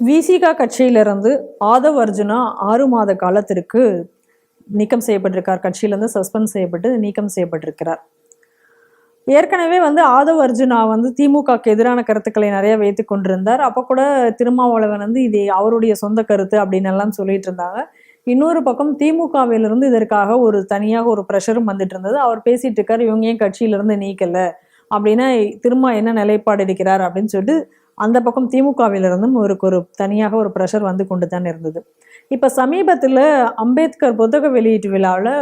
விசிகா கட்சியிலிருந்து ஆதவ் அர்ஜுனா ஆறு மாத காலத்திற்கு நீக்கம் செய்யப்பட்டிருக்கார். கட்சியிலிருந்து சஸ்பெண்ட் செய்யப்பட்டு நீக்கம் செய்யப்பட்டிருக்கிறார். ஏற்கனவே வந்து ஆதவ் அர்ஜுனா வந்து திமுகக்கு எதிரான கருத்துக்களை நிறைய வைத்து கொண்டிருந்தார். அப்போ கூட திருமாவளவன் வந்து இது அவருடைய சொந்த கருத்து அப்படின்னு எல்லாம் சொல்லிட்டு இருந்தாங்க. இன்னொரு பக்கம் திமுகவிலிருந்து இதற்காக ஒரு தனியாக ஒரு ப்ரெஷரும் வந்துட்டு இருந்தது. அவர் பேசிட்டு இருக்கார் இவங்க ஏன் கட்சியிலிருந்து நீக்கலை? அப்படின்னா திரும்ப என்ன நிலைப்பாடு எடுக்கிறார் அப்படின்னு சொல்லிட்டு அந்த பக்கம் திமுகவிலிருந்தும் ஒரு ஒரு தனியாக ஒரு ப்ரெஷர் வந்து கொண்டு தான் இருந்தது. இப்போ சமீபத்தில் அம்பேத்கர் புத்தக வெளியீட்டு விழாவில்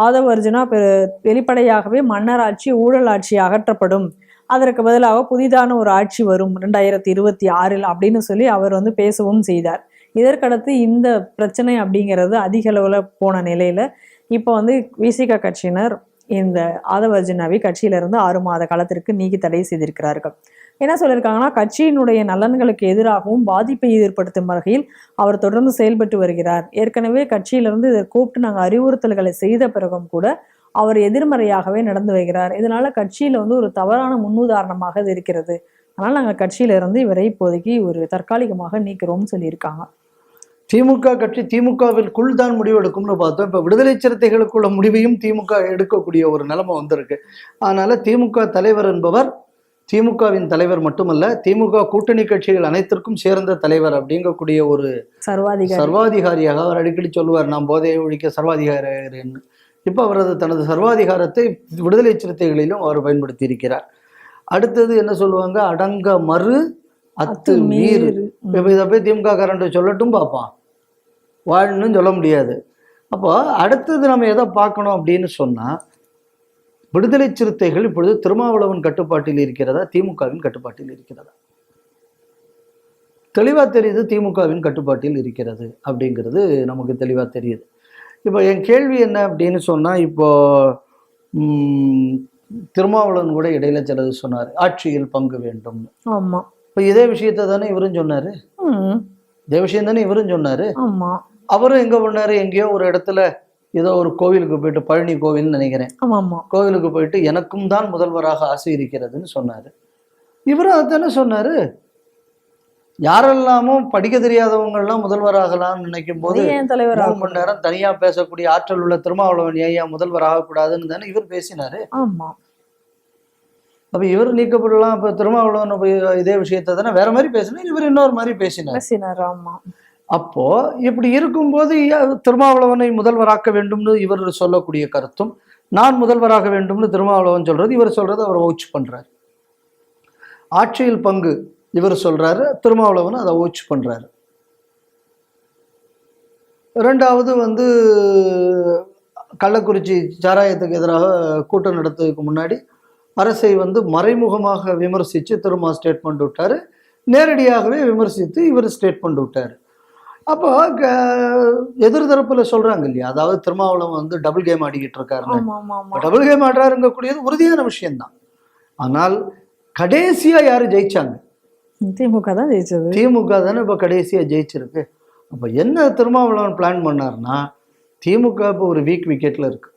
ஆதவ அர்ஜுனா பெ- வெளிப்படையாகவே மன்னர் ஆட்சி ஊழல் ஆட்சி அகற்றப்படும். அதற்கு பதிலாக புதிதான ஒரு ஆட்சி வரும் ரெண்டாயிரத்தி இருபத்தி ஆறில் அப்படின்னு சொல்லி அவர் வந்து பேசவும் செய்தார். இதற்கடுத்து இந்த பிரச்சனை அப்படிங்கிறது அதிக அளவில் போன நிலையில் இப்போ வந்து விசிக கட்சியினர் இந்த ஆதவ கட்சியிலிருந்து ஆறு மாத காலத்திற்கு நீக்கி தடை செய்திருக்கிறார்கள். என்ன சொல்லியிருக்காங்கன்னா கட்சியினுடைய நலன்களுக்கு எதிராகவும் பாதிப்பை ஏற்படுத்தும் வகையில் அவர் தொடர்ந்து செயல்பட்டு வருகிறார். ஏற்கனவே கட்சியிலிருந்து இதை கூப்பிட்டு நாங்கள் அறிவுறுத்தல்களை செய்த பிறகும் கூட அவர் எதிர்மறையாகவே நடந்து வருகிறார். இதனால கட்சியில வந்து ஒரு தவறான முன்னுதாரணமாக இது இருக்கிறது. அதனால் நாங்கள் கட்சியிலிருந்து இவரை இப்போதைக்கு ஒரு தற்காலிகமாக நீக்கிறோம்னு சொல்லியிருக்காங்க. திமுக கட்சி திமுகவிற்குள் தான் முடிவு எடுக்கும்னு பார்த்தோம். இப்போ விடுதலை சிறுத்தைகளுக்குள்ள முடிவையும் திமுக எடுக்கக்கூடிய ஒரு நிலைமை வந்திருக்கு. அதனால திமுக தலைவர் என்பவர் திமுகவின் தலைவர் மட்டுமல்ல திமுக கூட்டணி கட்சிகள் அனைத்திற்கும் சேர்ந்த தலைவர் அப்படிங்கக்கூடிய ஒரு சர்வாதிகாரி. சர்வாதிகாரியாக அவர் அடிக்கடி சொல்லுவார் நான் போதையை ஒழிக்க சர்வாதிகாரின்னு இப்போ அவரது தனது சர்வாதிகாரத்தை விடுதலை சிறுத்தைகளிலும் அவர் பயன்படுத்தி இருக்கிறார் அடுத்தது என்ன சொல்லுவாங்க? அடங்க மறு அத்து மீறு. இப்போ இதை போய் திமுக கரண்ட் சொல்லட்டும் பார்ப்பான் வாழ்ன்னு சொல்ல முடியாது. அப்போ அடுத்தது நம்ம எதை பார்க்கணும் அப்படின்னு சொன்னால் விடுதலை சிறுத்தைகள் இப்பொழுது திருமாவளவன் கட்டுப்பாட்டில் இருக்கிறதா திமுகவின் கட்டுப்பாட்டில் இருக்கிறதா? தெளிவாக தெரியுது திமுகவின் கட்டுப்பாட்டில் இருக்கிறது அப்படிங்கிறது நமக்கு தெளிவாக தெரியுது. இப்போ என் கேள்வி என்ன அப்படின்னு சொன்னால் இப்போ ம், திருமாவளவன் கூட இடையில சிலது சொன்னார் ஆட்சியில் பங்கு வேண்டும். ஆமா. இப்போ இதே விஷயத்தை தானே இவரும் சொன்னார்? இதே விஷயம் தானே இவரும் சொன்னார்? ஆமா. அவரும் எங்கே பண்ணாரு எங்கேயோ ஒரு இடத்துல ஏதோ ஒரு கோவிலுக்கு போயிட்டு பழனி கோவில்னு நினைக்கிறேன். கோவிலுக்கு போயிட்டு எனக்கும் தான் முதல்வராக ஆசை இருக்கிறதுன்னு சொன்னார். இவரும் அதுதானே சொன்னார். யாரெல்லாமும் படிக்க தெரியாதவங்கெல்லாம் முதல்வராகலாம்னு நினைக்கும் போது மூணு மணி நேரம் தனியா பேசக்கூடிய ஆற்றல் உள்ள திருமாவளவன் ஏன் முதல்வர் ஆகக்கூடாதுன்னு தானே இவர் பேசினாரு. ஆமா. அப்ப இவர் நீக்கப்படலாம் இப்ப திருமாவளவன் இதே விஷயத்தை தானே வேற மாதிரி பேசினார் இவர் இன்னொரு மாதிரி பேசினார். பேசினார் ஆமா. அப்போது இப்படி இருக்கும்போது திருமாவளவனை முதல்வராக்க வேண்டும்னு இவர் சொல்லக்கூடிய கருத்தும் நான் முதல்வராக வேண்டும்னு திருமாவளவன் சொல்கிறது இவர் சொல்கிறது அவர் ஓச் பண்ணுறாரு ஆட்சியில் பங்கு இவர் சொல்கிறாரு திருமாவளவன் அதை ஓச் பண்ணுறாரு ரெண்டாவது வந்து கள்ளக்குறிச்சி சாராயத்துக்கு எதிராக கூட்டம் நடத்துறதுக்கு முன்னாடி அரசை வந்து மறைமுகமாக விமர்சித்து திருமா ஸ்டேட்மெண்ட் விட்டார். நேரடியாகவே விமர்சித்து இவர் ஸ்டேட்மெண்ட் விட்டார். அப்போ எதிர் தரப்புல சொல்றாங்க இல்லையா? அதாவது திருமாவளவன் வந்து டபுள் கேம் ஆடிக்கிட்டு ஆமா டபுள் கேம் ஆடுறாருங்கக்கூடியது உறுதியான விஷயம்தான். ஆனால் கடைசியா யாரு ஜெயிச்சாங்க? திமுக தான் ஜெயிச்சது. திமுக தானே இப்போ கடைசியா ஜெயிச்சிருக்கு. அப்போ என்ன திருமாவளவன் பிளான் பண்ணாருன்னா திமுக இப்போ ஒரு வீக் விக்கெட்ல இருக்கு.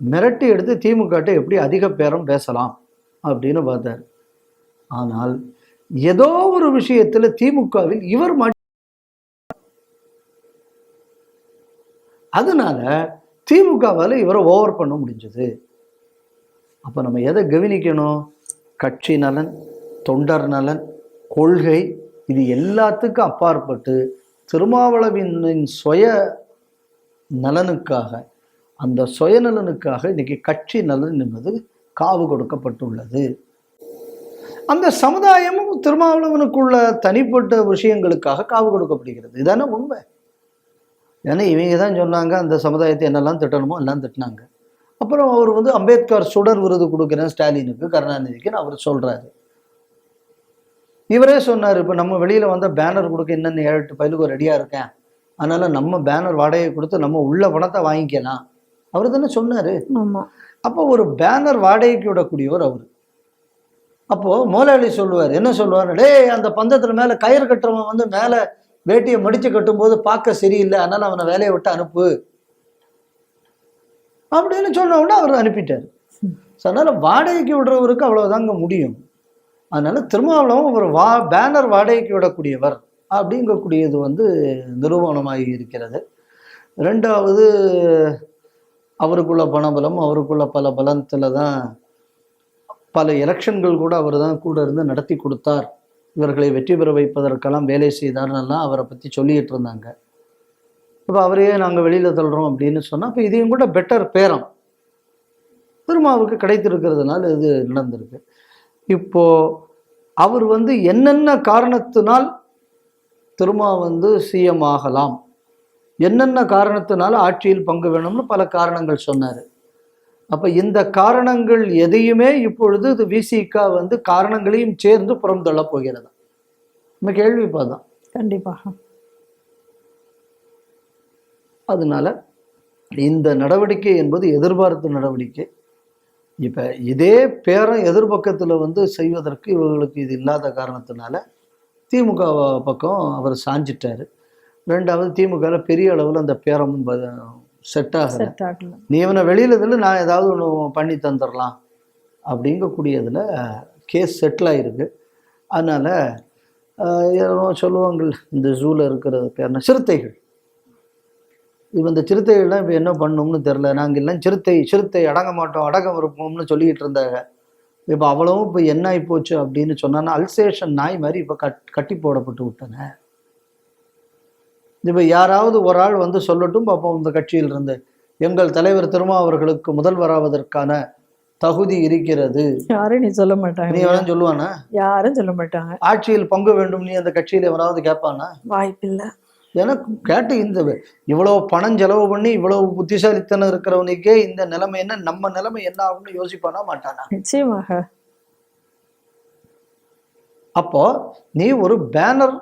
மிரட்டி எடுத்து திமுகட்ட எப்படி அதிக பேரம் பேசலாம் அப்படின்னு பார்த்தாரு. ஆனால் ஏதோ ஒரு விஷயத்துல திமுகவில் இவர் அதனால திமுகவால் இவரை ஓவர் பண்ண முடிஞ்சது. அப்போ நம்ம எதை கவனிக்கணும்? கட்சி நலன் தொண்டர் நலன் கொள்கை இது எல்லாத்துக்கும் அப்பாற்பட்டு திருமாவளவின் சுய நலனுக்காக அந்த சுயநலனுக்காக இன்னைக்கு கட்சி நலன் என்பது காவு கொடுக்கப்பட்டுள்ளது. அந்த சமுதாயமும் திருமாவளவனுக்குள்ள தனிப்பட்ட விஷயங்களுக்காக காவு கொடுக்கப்படுகிறது. இதான உண்மை? ஏன்னா இவங்க தான் சொன்னாங்க அந்த சமுதாயத்தை என்னெல்லாம் திட்டணுமோ எல்லாம் திட்டினாங்க. அப்புறம் அவர் வந்து அம்பேத்கர் சுடர் விருது கொடுக்குறேன் ஸ்டாலினுக்கு கருணாநிதிக்குன்னு அவர் சொல்றாரு. இவரே சொன்னார் இப்போ நம்ம வெளியில வந்த பேனர் கொடுக்க என்னென்ன ஏழு எட்டு பயிலுக்கு ரெடியாக இருக்கேன். அதனால நம்ம பேனர் வாடகை கொடுத்து நம்ம உள்ள பணத்தை வாங்கிக்கலாம். அவர் தானே சொன்னாரு. அப்போ ஒரு பேனர் வாடகைக்கு விடக்கூடியவர் அவர். அப்போ முதலாளி சொல்லுவார் என்ன சொல்லுவார் டேய் அந்த பந்தத்துல மேல கயிறு கட்டுறவன் வந்து மேல வேட்டியை மடித்து கட்டும்போது பார்க்க சரியில்லை அதனால் அவனை வேலையை விட்டு அனுப்பு. அப்படின்னு சொன்ன உடனே அவர் அனுப்பிட்டார். ஸோ வாடகைக்கு விடுறவருக்கு அவ்வளோதாங்க முடியும். அதனால் திருமாவளவன் ஒரு வா பேனர் வாடகைக்கு விடக்கூடியவர் அப்படிங்கக்கூடியது வந்து நிரூபணமாகி இருக்கிறது. ரெண்டாவது அவருக்குள்ள பணபலம் அவருக்குள்ள பல பலத்தில் தான் பல எலெக்ஷன்கள் கூட அவர் தான் கூட இருந்து நடத்தி கொடுத்தார். இவர்களை வெற்றி பெற வைப்பதற்கெல்லாம் வேலை செய்தார்னெல்லாம் அவரை பற்றி சொல்லிட்டு இருந்தாங்க. இப்போ அவரையே நாங்கள் வெளியில் தள்ளுறோம் அப்படின்னு சொன்னால் இப்போ இதையும் கூட பெட்டர் பேரம். திருமாவுக்கு கிடைத்திருக்கிறதுனால இது நடந்திருக்கு. இப்போது அவர் வந்து என்னென்ன காரணத்தினால் திருமா வந்து சிஎம் ஆகலாம்? என்னென்ன காரணத்தினால ஆட்சியில் பங்கு வேணும்னு பல காரணங்கள் சொன்னார். அப்போ இந்த காரணங்கள் எதையுமே இப்பொழுது இது விசிகா வந்து காரணங்களையும் சேர்ந்து புறம் தள்ளப் போகிறது. நம்ம கேள்விப்பதான் கண்டிப்பாக. அதனால இந்த நடவடிக்கை என்பது எதிர்பார்த்த நடவடிக்கை. இப்போ இதே பேரம் எதிர்பக்கத்தில் வந்து செய்வதற்கு இவர்களுக்கு இது இல்லாத காரணத்தினால திமுக பக்கம் அவர் சாஞ்சிட்டாரு. ரெண்டாவது திமுகவில் பெரிய அளவில் அந்த பேரமும் செட் ஆகலை. நீ இவனை வெளியில் இதில் நான் ஏதாவது ஒன்று பண்ணி தந்துடலாம் அப்படிங்கக்கூடியதில் கேஸ் செட்டில் ஆகிருக்கு அதனால் சொல்லுவாங்க இந்த ஜூவில் இருக்கிறது பேர் என்ன சிறுத்தைகள். இப்போ இந்த சிறுத்தைகள்லாம் இப்போ என்ன பண்ணணும்னு தெரில நாங்கள் எல்லாம் சிறுத்தை சிறுத்தை அடங்க மாட்டோம் அடக்கம் இருப்போம்னு சொல்லிக்கிட்டு இருந்தாங்க. இப்போ அவ்வளவும் இப்போ என்ன ஆகி போச்சு அப்படின்னு சொன்னான்னா அல்சேஷன் நாய் மாதிரி இப்போ கட் கட்டி போடப்பட்டு விட்டன. இப்போ யாராவது ஒரு ஆள் வந்து சொல்லட்டும் பார்ப்போம் இந்த கட்சியில் இருந்து எங்கள் தலைவர் திருமா அவர்களுக்கு முதல்வராவதற்கான தகுதி இருக்கிறது. யாரும் நீ சொல்ல நீ மாட்டாங்க வேணா சொல்லுவானா? யாரும் சொல்ல மாட்டாங்க. ஆட்சியில் பங்கு வேண்டும் நீ அந்த கட்சியில் எவனாவது கேட்பானா வாய்ப்பில்லை. எனக்கு கேட்டு இந்த இவ்வளவு பணம் செலவு பண்ணி இவ்வளவு புத்திசாலித்தனம் இருக்கிறவனுக்கே இந்த நிலைமை என்ன நம்ம நிலைமை என்ன ஆகும்னு யோசிப்பானா மாட்டானா? நிச்சயமாக. அப்போ நீ ஒரு பேனர்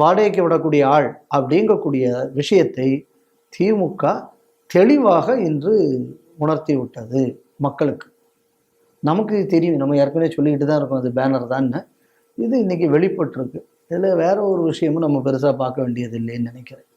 வாடகைக்கு விடக்கூடிய ஆள் அப்படிங்கக்கூடிய விஷயத்தை திமுக தெளிவாக இன்று உணர்த்தி விட்டது மக்களுக்கு. நமக்கு தெரியும் நம்ம ஏற்கனவே சொல்லிக்கிட்டு தான் இருக்கோம் அது பேனர் தான்னு இது இன்றைக்கி வெளிப்பட்டிருக்கு. இதில் வேற ஒரு விஷயமும் நம்ம பெருசாக பார்க்க வேண்டியது இல்லைன்னு நினைக்கிறேன்.